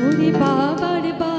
ওরে বাবার বাড়ি